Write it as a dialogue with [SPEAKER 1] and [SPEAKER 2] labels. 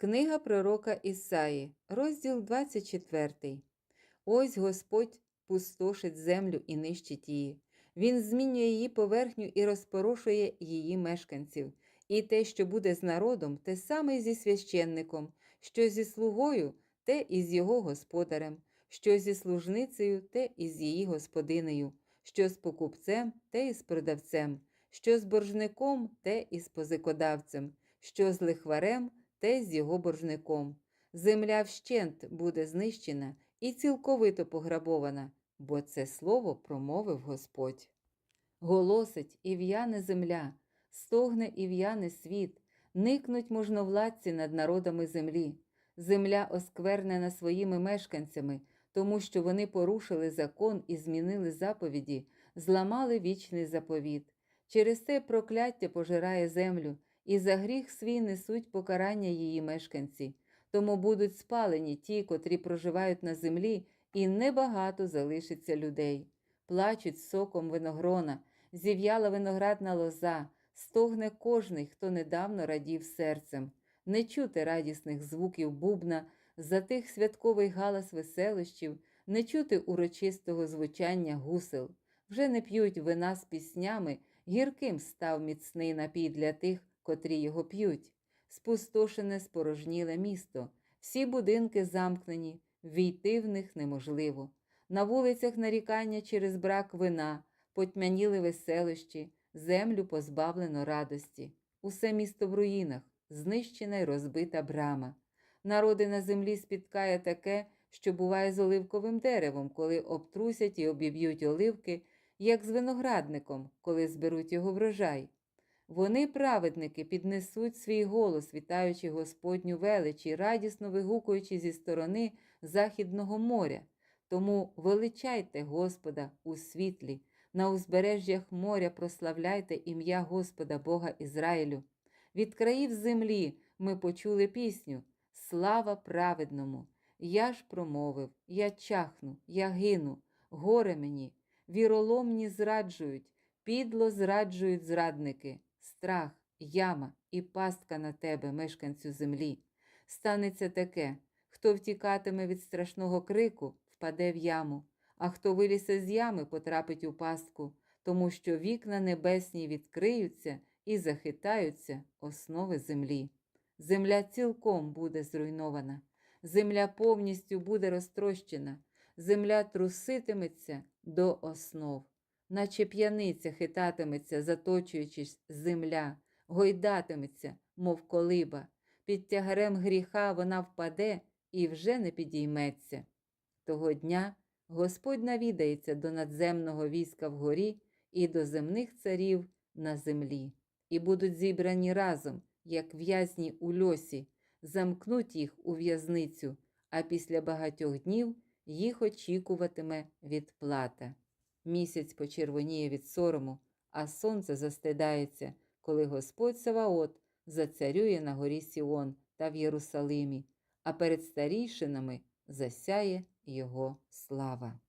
[SPEAKER 1] Книга пророка Ісаї, розділ 24. Ось Господь пустошить землю і нищить її. Він змінює її поверхню і розпорошує її мешканців. І те, що буде з народом, те саме зі священником, що зі слугою, те і з його господарем, що зі служницею, те і з її господинею, що з покупцем, те і з продавцем, що з боржником, те і з позикодавцем, що з лихварем, те з його боржником. Земля вщент буде знищена і цілковито пограбована, бо це слово промовив Господь. Голосить і в'яне земля, стогне і світ, никнуть можновладці над народами землі. Земля осквернена своїми мешканцями, тому що вони порушили закон і змінили заповіді, зламали вічний заповіт. Через це прокляття пожирає землю, і за гріх свій несуть покарання її мешканці. Тому будуть спалені ті, котрі проживають на землі, і небагато залишиться людей. Плачуть соком виногрона, зів'яла виноградна лоза, стогне кожний, хто недавно радів серцем. Не чути радісних звуків бубна, затих святковий галас веселощів, не чути урочистого звучання гусел. Вже не п'ють вина з піснями, гірким став міцний напій для тих, котрі його п'ють. Спустошене спорожніле місто, всі будинки замкнені, війти в них неможливо. На вулицях нарікання через брак вина, потьмяніли веселощі, землю позбавлено радості. Усе місто в руїнах, знищена й розбита брама. Народи на землі спіткає таке, що буває з оливковим деревом, коли обтрусять і обіб'ють оливки, як з виноградником, коли зберуть його врожай. Вони, праведники, піднесуть свій голос, вітаючи Господню велич і радісно вигукуючи зі сторони Західного моря. Тому величайте Господа у світлі, на узбережжях моря прославляйте ім'я Господа Бога Ізраїлю. Від країв землі ми почули пісню Слава праведному! Я ж промовив, я чахну, я гину, горе мені, віроломні зраджують, підло зраджують зрадники, страх, яма і пастка на тебе, мешканцю землі. Станеться таке, хто втікатиме від страшного крику, впаде в яму, а хто вилізе з ями, потрапить у пастку, тому що вікна небесні відкриються і захитаються основи землі. Земля цілком буде зруйнована, земля повністю буде розтрощена, земля труситиметься до основ, наче п'яниця хитатиметься, заточуючись земля, гойдатиметься, мов колиба. Під тягарем гріха вона впаде і вже не підійметься. Того дня Господь навідається до надземного війська вгорі і до земних царів на землі, і будуть зібрані разом, як в'язні у льосі, замкнуть їх у в'язницю, а після багатьох днів їх очікуватиме відплата. Місяць почервоніє від сорому, а сонце застидається, коли Господь Саваот зацарює на горі Сіон та в Єрусалимі, а перед старійшинами засяє його слава.